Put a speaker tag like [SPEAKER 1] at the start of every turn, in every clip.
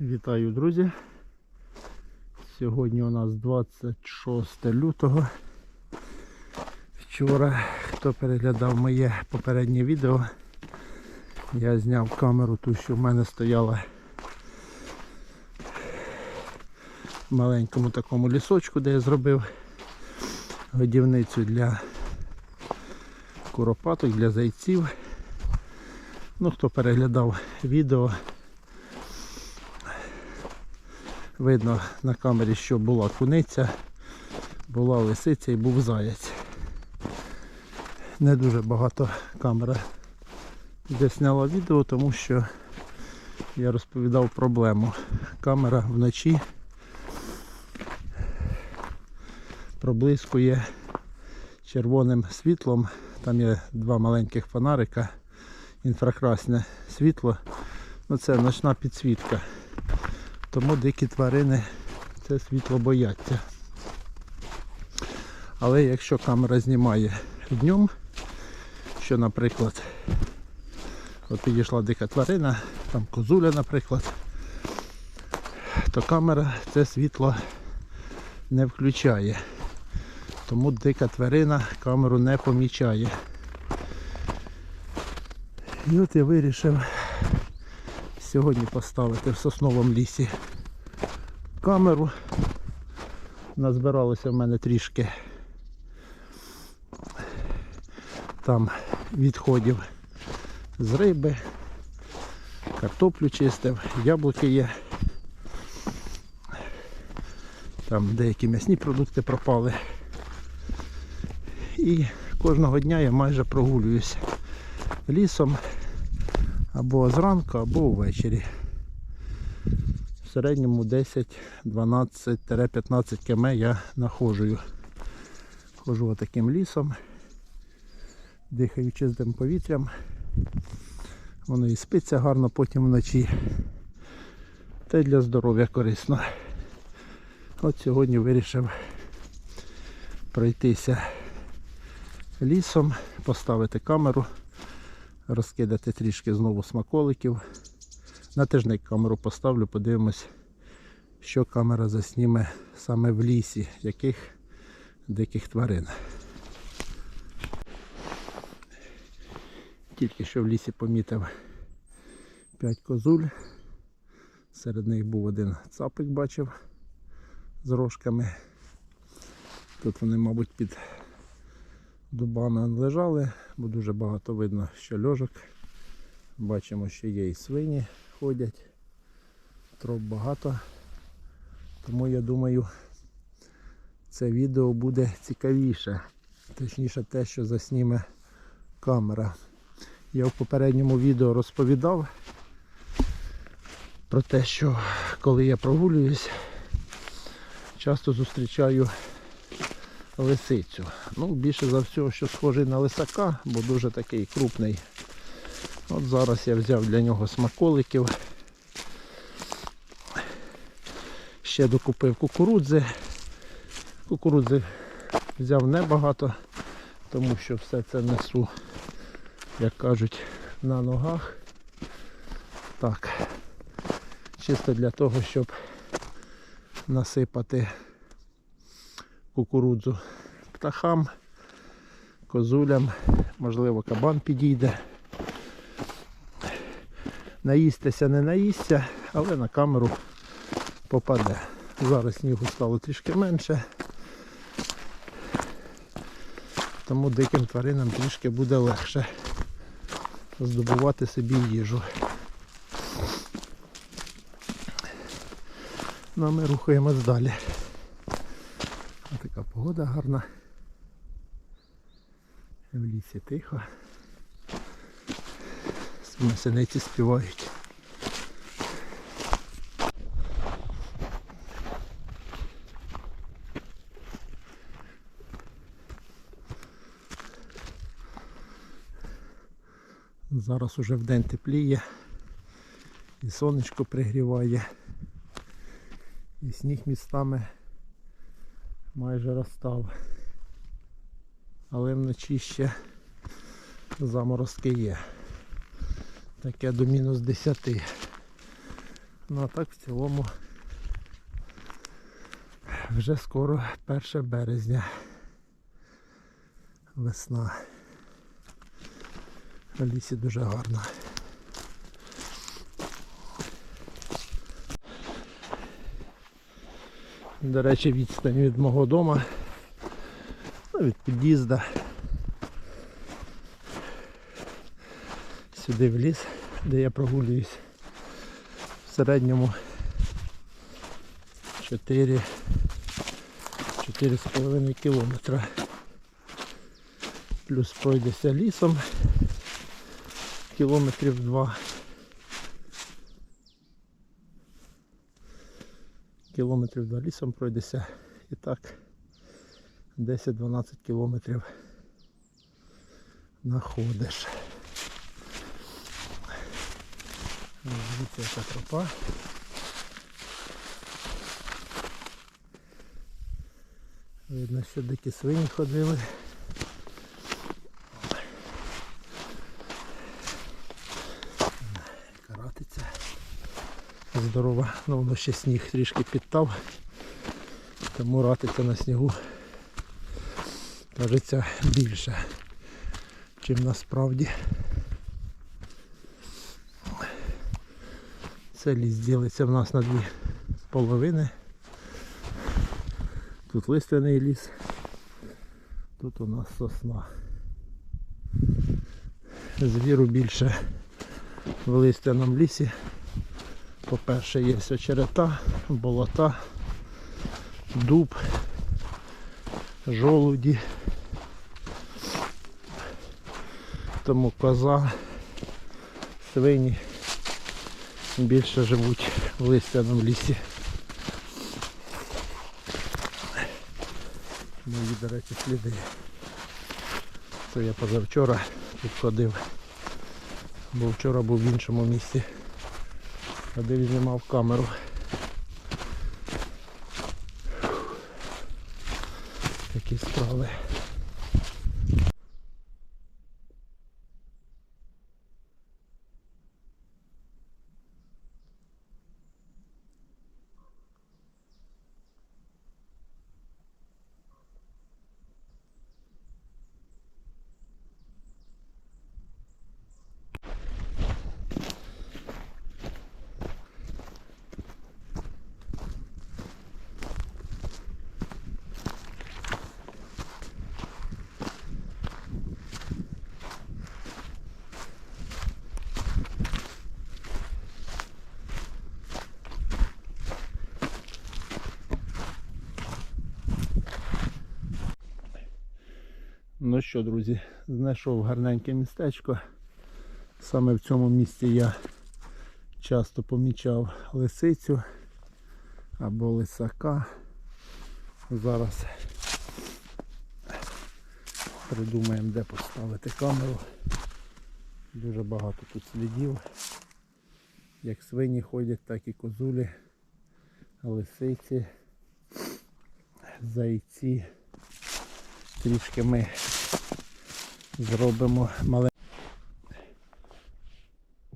[SPEAKER 1] Вітаю, друзі! Сьогодні у нас 26 лютого. Вчора, хто переглядав моє попереднє відео, я зняв камеру ту, що в мене стояла в маленькому такому лісочку, де я зробив годівницю для куропаток, для зайців. Ну, хто переглядав відео, видно на камері, що була куниця, була лисиця і був заяць. Не дуже багато камера де зняла відео, тому що я розповідав проблему. Камера вночі проблискує червоним світлом. Там є два маленьких фонарика, інфракрасне світло. Ну, це ночна підсвітка. Тому дикі тварини це світло бояться. Але якщо камера знімає днем, що, наприклад, от підійшла дика тварина, там козуля, наприклад, то камера це світло не включає. Тому дика тварина камеру не помічає. І от я вирішив сьогодні поставити в сосновому лісі камеру. Назбиралося в мене трішки там відходів з риби, картоплю чистив, яблуки є. Там деякі м'ясні продукти пропали. І кожного дня я майже прогулююсь лісом або зранку, або ввечері. В середньому 10-12-15 км я находжую. Хожу отаким лісом, дихаю чистим повітрям. Воно і спиться гарно потім вночі. Та й для здоров'я корисно. От сьогодні вирішив пройтися лісом, поставити камеру, розкидати трішки знову смаколиків. На тижник камеру поставлю, подивимось, що камера засніме саме в лісі, яких диких тварин. Тільки що в лісі помітив 5 козуль. Серед них був один цапик бачив з рожками. Тут вони, мабуть, під дубами лежали, бо дуже багато видно, що льожок. Бачимо, що є і свині ходять. Троп багато. Тому я думаю, це відео буде цікавіше. Точніше те, що засніме камера. Я в попередньому відео розповідав про те, що коли я прогулююсь, часто зустрічаю лисицю. Ну, більше за все, що схожий на лисака, бо дуже такий крупний. От зараз я взяв для нього смаколиків. Ще докупив кукурудзи. Кукурудзи взяв небагато, тому що все це несу, як кажуть, на ногах. Так, чисто для того, щоб насипати кукурудзу птахам, козулям, можливо кабан підійде. Наїстися не наїсться, але на камеру попаде. Зараз снігу стало трішки менше. Тому диким тваринам трішки буде легше здобувати собі їжу. Ну а ми рухаємось далі. Погода гарна. В лісі тихо. Синиці співають. Зараз уже вдень тепліє, і сонечко пригріває, і сніг містами майже розстав. Але вночі ще заморозки є. Таке до мінус 10. Ну а так в цілому вже скоро 1 березня. Весна. В лісі дуже гарно. До речі, відстань від мого дому, ну, від під'їзду. Сюди в ліс, де я прогулююсь. В середньому 4 4,5 кілометра. Плюс пройдеться лісом кілометрів 2. Кілометрів до лісом пройдеться і так 10-12 кілометрів находиш. Дивіться, яка тропа. Видно, що дикі свині ходили. Здорова, ну воно ще сніг трішки підтав, тому ратиця на снігу кажеться більше, чим насправді. Це ліс ділиться в нас на дві половини. Тут лиственний ліс, тут у нас сосна. Звіру більше в листяному лісі. По-перше, є очерета, болота, дуб, жолуді. Тому коза, свині більше живуть в листяному лісі. Мої, до речі, сліди. Це я позавчора тут ходив. Бо вчора був в іншому місці. Ходив де знімав камеру. Такі справи. Ну що, друзі, знайшов гарненьке містечко. Саме в цьому місці я часто помічав лисицю або лисака. Зараз придумаємо де поставити камеру. Дуже багато тут слідів. Як свині ходять, так і козулі, лисиці, зайці. Трішки ми зробимо маленьке.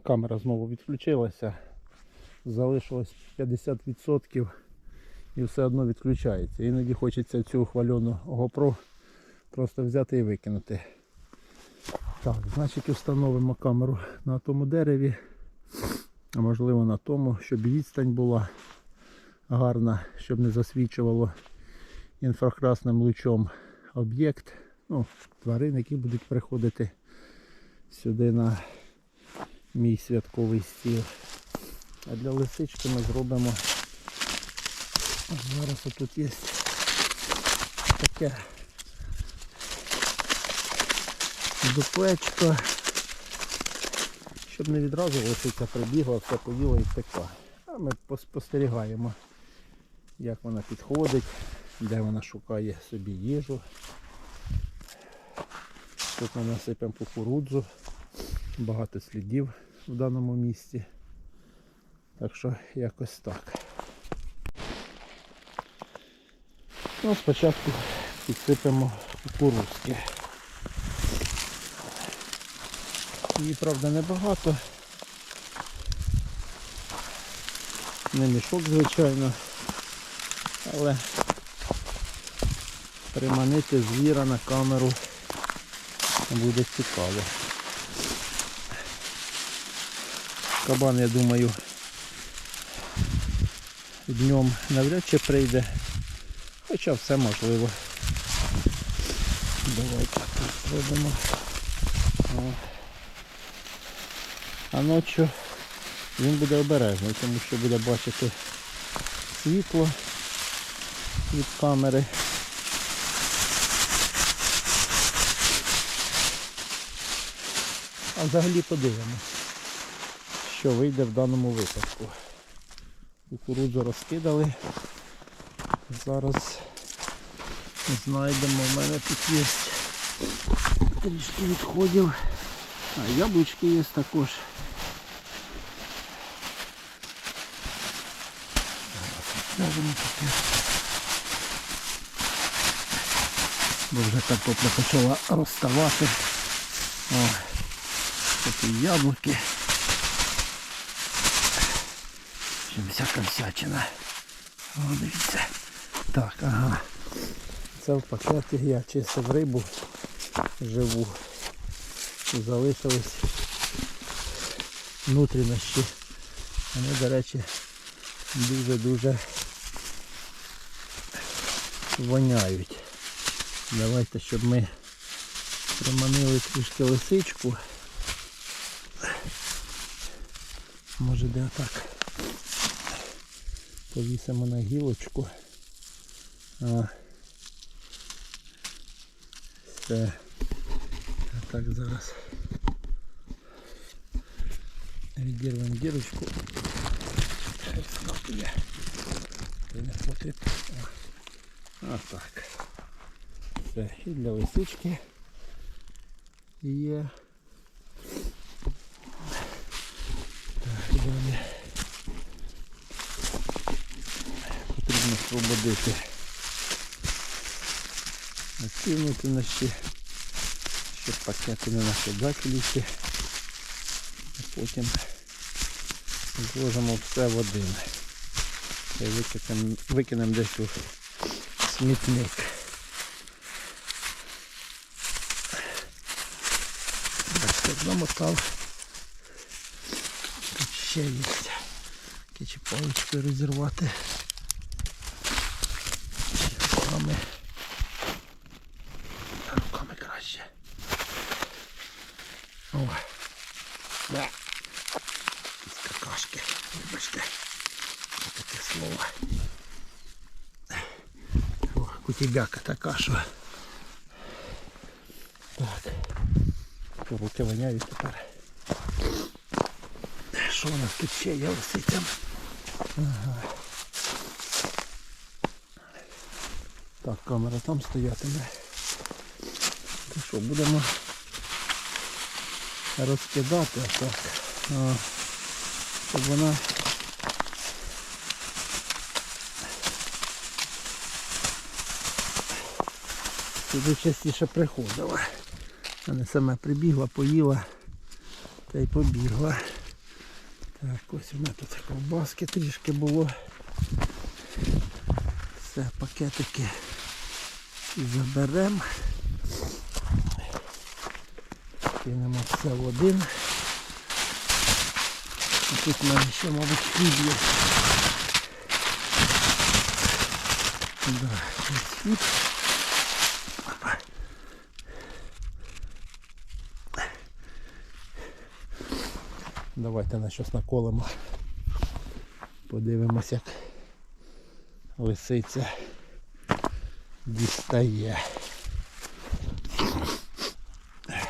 [SPEAKER 1] Камера знову відключилася. Залишилось 50% і все одно відключається. Іноді хочеться цю хвальону GoPro просто взяти і викинути. Так, значить встановимо камеру на тому дереві, а можливо на тому, щоб відстань була гарна, щоб не засвічувало інфракрасним лучом об'єкт, ну, тварин, які будуть приходити сюди на мій святковий стіл. А для лисички ми зробимо. Зараз тут є таке дуплечко, щоб не відразу лисиця прибігла, все поїла і втекла. А ми поспостерігаємо, як вона підходить, де вона шукає собі їжу. Тут ми насипемо кукурудзу, багато слідів в даному місці. Так що якось так. Ну, спочатку підсипемо кукурудзки. Її, правда, небагато. Не мішок, звичайно. Але приманити звіра на камеру буде цікаво. Кабан, я думаю, днем навряд чи прийде. Хоча все можливо. Давайте тут. А ночі він буде обережний, тому що буде бачити світло від камери. А взагалі подивимось, що вийде в даному випадку. Кукурудзу розкидали. Зараз знайдемо, в мене тут є трішки відходів. А яблучки є також. Ставимо таке. Бо вже картопля почала розставати. О, такі яблуки. Ще всяка всячина. О, дивіться. Так, ага. Це в пакеті я чистив рибу живу. Залишились внутрішні. Вони, до речі, дуже-дуже воняють. Давайте, щоб ми приманили трішки лисичку. Може де отак. Повісимо на гілочку. А. Все. А так зараз відірвемо дірочку. Не хватить. А так. Все. І для лисички є. Так. Потрібно освободити ці внутрішні, щоб пакети не накидати. А потім зложимо все в один. І викинемо, викинемо десь у смітник. Так, так замотав. Ще є. Які паличкою розірвати. Руками. Руками краще. О. Какашки. Вибачте. Таке слово. О, кутібяка така, що. Так. Руки воняють тепер. Що у нас тут ще є лисицям? Ага. Так, камера там стоятиме. То що, будемо розкидати так. А, щоб вона сюди частіше приходила. А не саме прибігла, поїла та й побігла. Так, ось у мене тут ковбаски трішки було. Все, пакетики заберемо. Кинемо все в один. І тут в мене ще, мабуть, хліб є. Да, хліб. Давайте на щось наколимо. Подивимось, як лисиця дістає. Не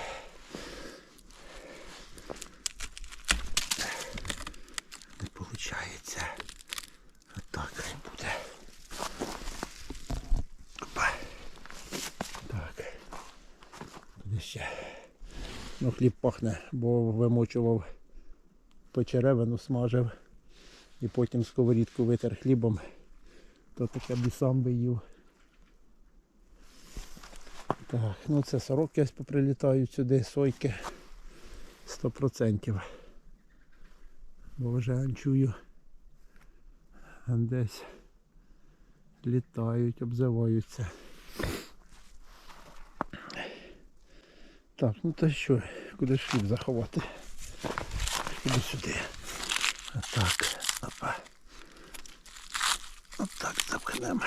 [SPEAKER 1] виходить. Отак хай буде. Опа. Так. Туди ще. Ну хліб пахне, бо вимочував почеревину смажив і потім сковорідку витер хлібом, то таке б і сам би їв. Так, ну це сороки ось поприлітають сюди, сойки 100%. Бо вже чую десь літають, обзиваються. Так, ну то що, куди ж хліб заховати? Куди сюди. Отак. Опа. Отак запхнемо.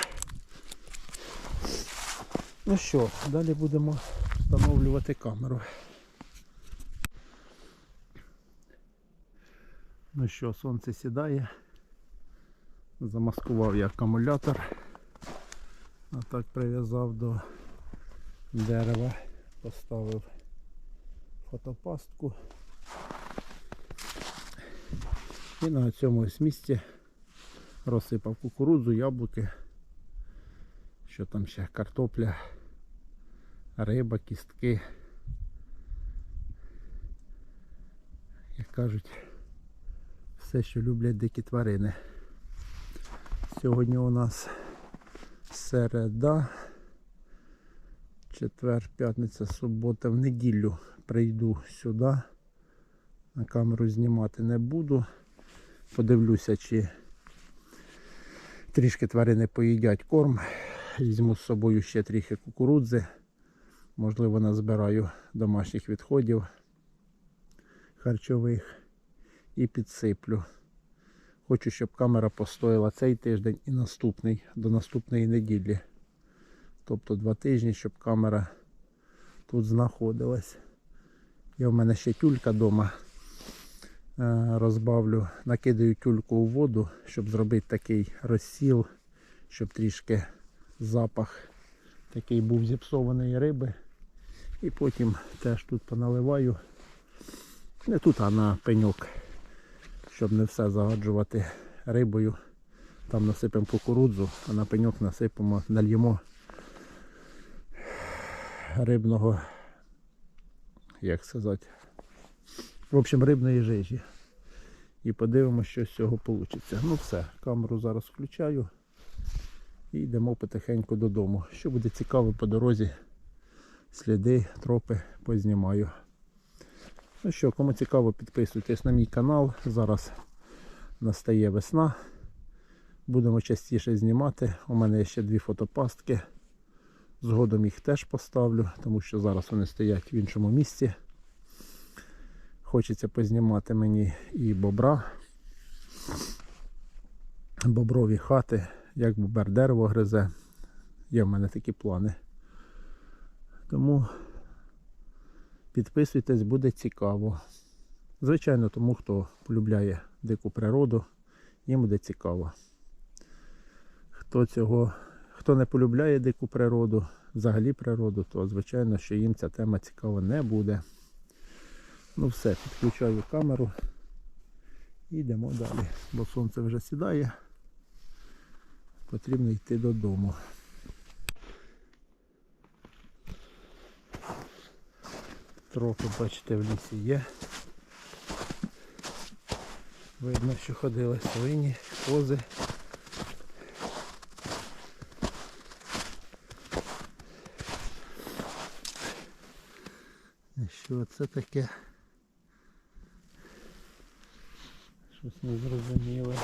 [SPEAKER 1] Ну що, далі будемо встановлювати камеру. Ну що, сонце сідає. Замаскував я акумулятор. А так прив'язав до дерева, поставив фотопастку. І на цьому ось місці розсипав кукурудзу, яблуки. Що там ще? Картопля, риба, кістки. Як кажуть, все, що люблять дикі тварини. Сьогодні у нас середа, четвер, п'ятниця, субота, в неділю прийду сюди. На камеру знімати не буду. Подивлюся, чи трішки тварини поїдять корм. Візьму з собою ще трохи кукурудзи. Можливо, назбираю домашніх відходів харчових і підсиплю. Хочу, щоб камера постояла цей тиждень і наступний, до наступної неділі. Тобто два тижні, щоб камера тут знаходилась. Є в мене ще тюлька вдома. Розбавлю, накидаю тюльку у воду, щоб зробити такий розсіл, щоб трішки запах такий був зіпсованої риби. І потім теж тут поналиваю. Не тут, а на пеньок щоб не все загаджувати рибою. Там насипемо кукурудзу, а на пеньок насипемо, нальємо рибного, як сказати, в общем, рибної жижі. І подивимося, що з цього вийде. Ну все, камеру зараз включаю і йдемо потихеньку додому. Що буде цікаво по дорозі, сліди, тропи познімаю. Ну що, кому цікаво, підписуйтесь на мій канал. Зараз настає весна. Будемо частіше знімати. У мене ще дві фотопастки. Згодом їх теж поставлю, тому що зараз вони стоять в іншому місці. Хочеться познімати мені і бобра. Боброві хати, як бобер дерево гризе. Є в мене такі плани. Тому Підписуйтесь, буде цікаво. Звичайно, тому хто полюбляє дику природу, їм буде цікаво. Хто цього, хто не полюбляє дику природу, взагалі природу, то звичайно, що їм ця тема цікава не буде. Ну все, підключаю камеру і йдемо далі, бо сонце вже сідає. Потрібно йти додому. Трохи, бачите, в лісі є. Видно, що ходили свині, кози. Що це таке? Щось незрозуміле.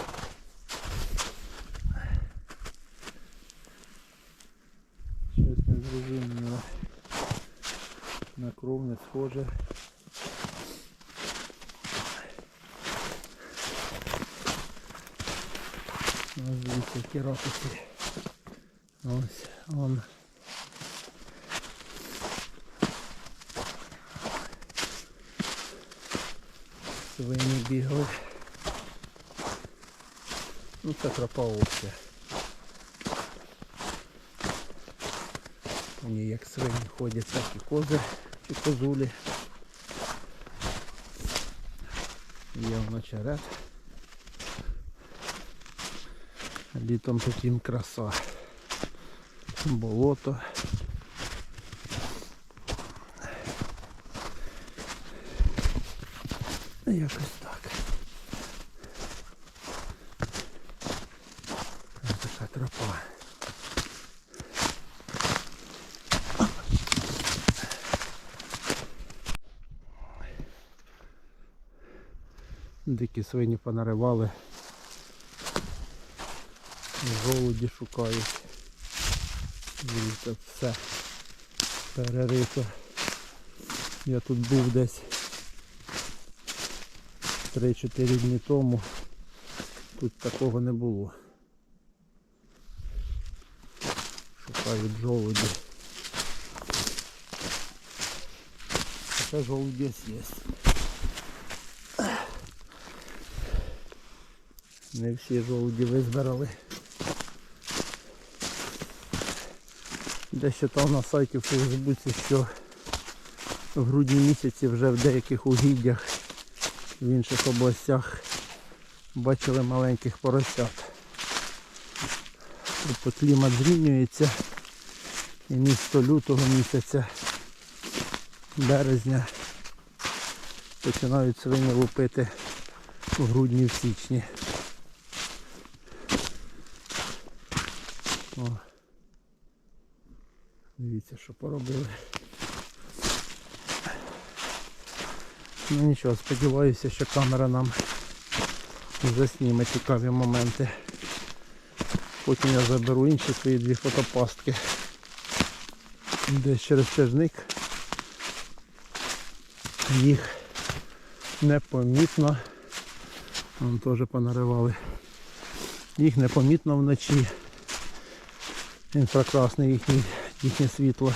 [SPEAKER 1] Щось незрозуміле. На кров не схоже. Ось дивіться, які ракуси. Ось он. Свині бігали. Ну це тропа овця. Вони як свині ходять, так і кози чи козулі. Є воно черед. Літом тут їм краса. Болото. Якось так. Ось така тропа. Дикі свині понаривали. Жолуді шукають. Дивіться, все перерито. Я тут був десь 3-4 дні тому. Тут такого не було. Шукають жолуді. Хоча жолуді є. Не всі жолуді визбирали. Де читав на сайті в Фейсбуці, що в грудні місяці вже в деяких угіддях в інших областях бачили маленьких поросят. Тобто клімат змінюється і місто лютого місяця, березня починають свині лупити в грудні в січні. О. Дивіться, що поробили. Ну нічого, сподіваюся, що камера нам засніме цікаві моменти. Потім я заберу інші свої дві фотопастки. Десь через тижник їх непомітно. Вон теж понаривали. Їх непомітно вночі. Інфракрасне їхнє, їхнє світло.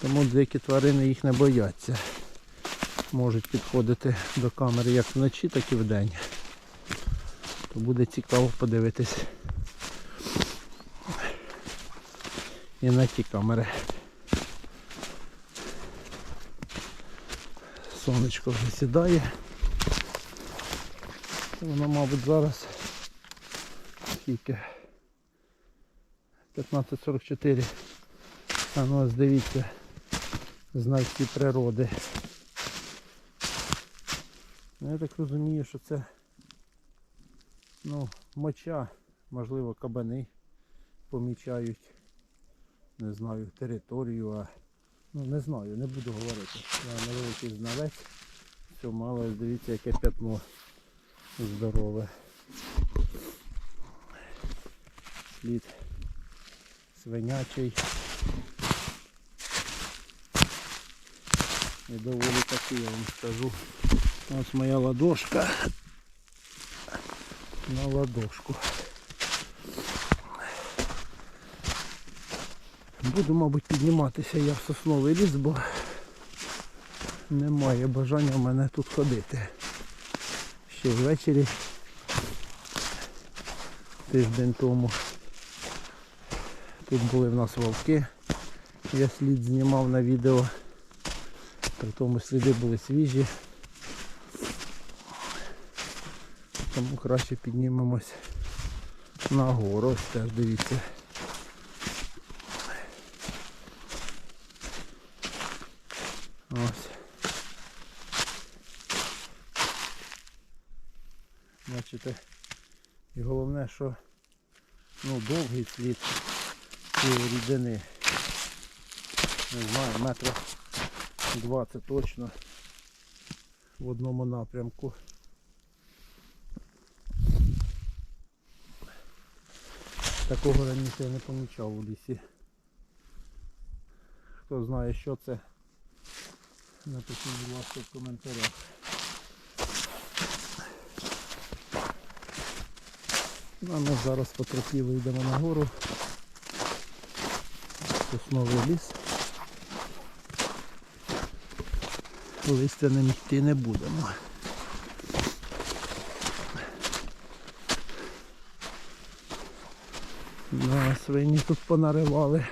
[SPEAKER 1] Тому деякі тварини їх не бояться. Можуть підходити до камери як вночі, так і вдень. То буде цікаво подивитись і на ті камери. Сонечко вже сідає. Воно, мабуть, зараз скільки 15.44. А ну ось дивіться, знайти природи. Ну, Я так розумію, що це ну, моча, можливо, кабани помічають. Не знаю, територію, а ну не знаю, не буду говорити. Я невеликий знавець. Все мало, дивіться, яке пятно здорове. Слід свинячий. І доволі такий, я вам скажу. Ось моя ладошка на ладошку. Буду, мабуть, підніматися я в сосновий ліс, бо немає бажання в мене тут ходити. Ще ввечері тиждень тому. Тут були в нас вовки. Я слід знімав на відео. При тому сліди були свіжі. Тому краще піднімемось на гору. Ось теж дивіться. Ось. Бачите. І головне, що ну, довгий слід цієї рідини. Не знаю, метрів 20 точно в одному напрямку. Такого раніше я не помічав у лісі. Хто знає що це, напишіть, будь ласка, в коментарях. Ну, А ми зараз потрохи йдемо на гору. Сосновий ліс. Листяним йти не будемо. Да, свині тут понаривали.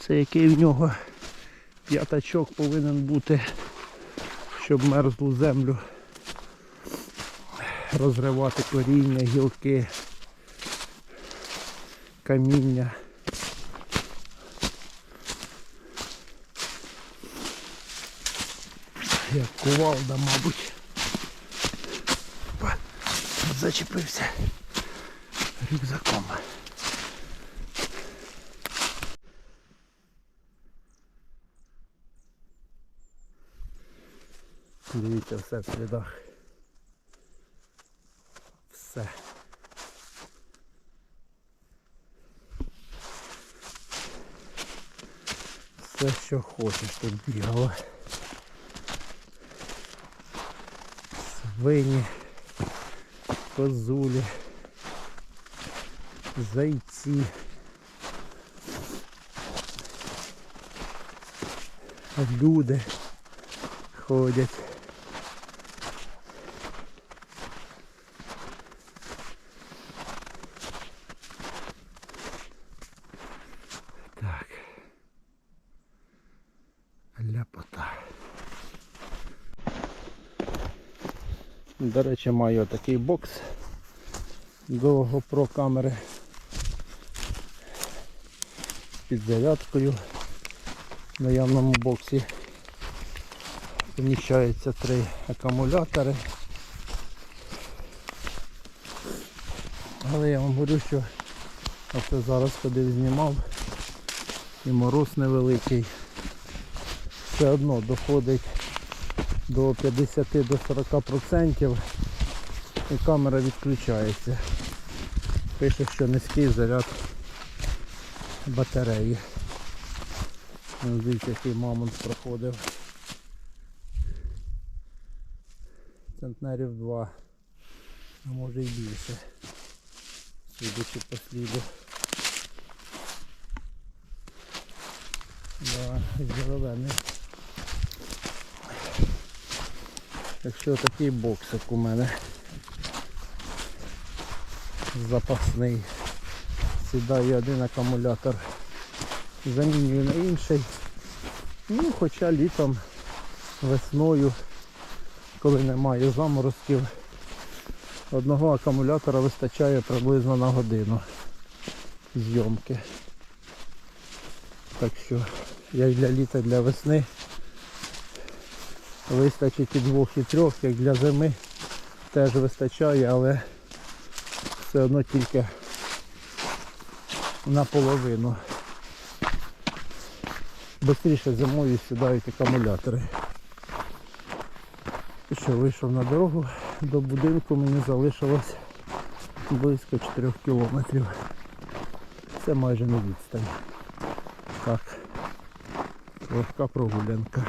[SPEAKER 1] Це який в нього п'ятачок повинен бути, щоб мерзлу землю розривати коріння, гілки, каміння. Як кувалда, мабуть. Зачепився рюкзаком. Дивіться все в слідах. все. Все, що хочеш тут бігало. Свині, козулі, зайці. Люди ходять. Так. Ляпота. До речі, маю такий бокс до GoPro камери під зарядкою. В наявному боксі поміщаються три акумулятори. Але я вам говорю, що оце зараз ходив знімав і мороз невеликий. Все одно доходить до 50-40%, і камера відключається. Пише, що низький заряд батареї. Дивіться, який мамонт проходив. Центнерів 2, а може і більше. Судячи по сліду. Да, здоровенний. Якщо такий боксик у мене запасний. Сідає один акумулятор, замінюю на інший. Ну, хоча літом, весною, коли немає заморозків, одного акумулятора вистачає приблизно на годину зйомки. Так що, як для літа, для весни, вистачить і двох, і трьох, як для зими теж вистачає, але все одно тільки наполовину. Бистріше зимою сідають акумулятори. І що, вийшов на дорогу, до будинку мені залишилось близько 4 кілометрів. Це майже не відстань. Так, легка прогулянка.